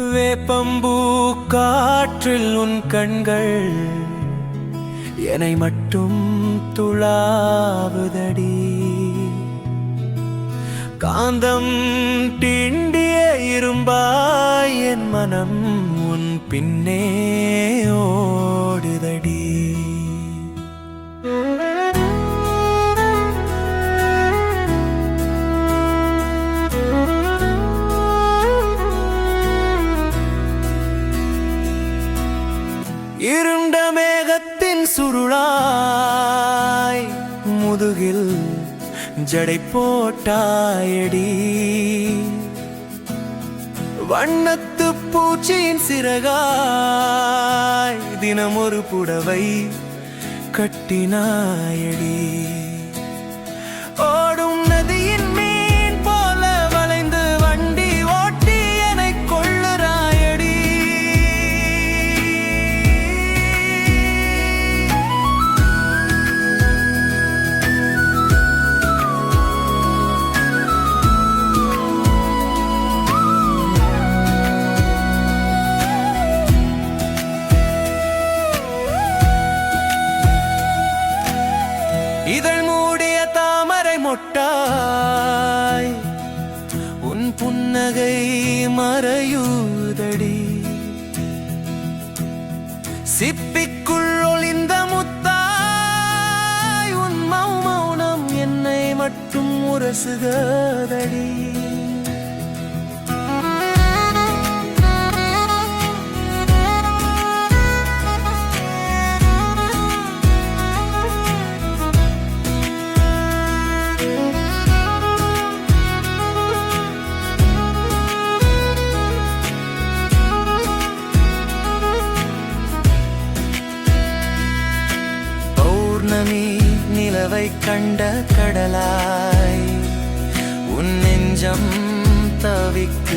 வேப்பம்பூ காற்றில் உன் கண்கள் என்னை மட்டும் துளாவுதடி. காந்தம் டிண்டிய இரும்பாய் என் மனம் உன் பின்னே இருண்ட மேகத்தின் சுருளாய் முதுகில் ஜடை போட்டாயடி. வண்ணத்து பூச்சியின் சிறகாய் தினம் ஒரு புடவை கட்டினாயடி. மொட்டாய். உன் புன்னகை மறையூதடி. சிப்பிக்குள் ஒளிந்த முத்தாய். உன் மௌனம் என்னை மட்டும் உரசுகதடி. நீ நிலவை கண்ட கடலாய் உன் நெஞ்சம் தவிக்க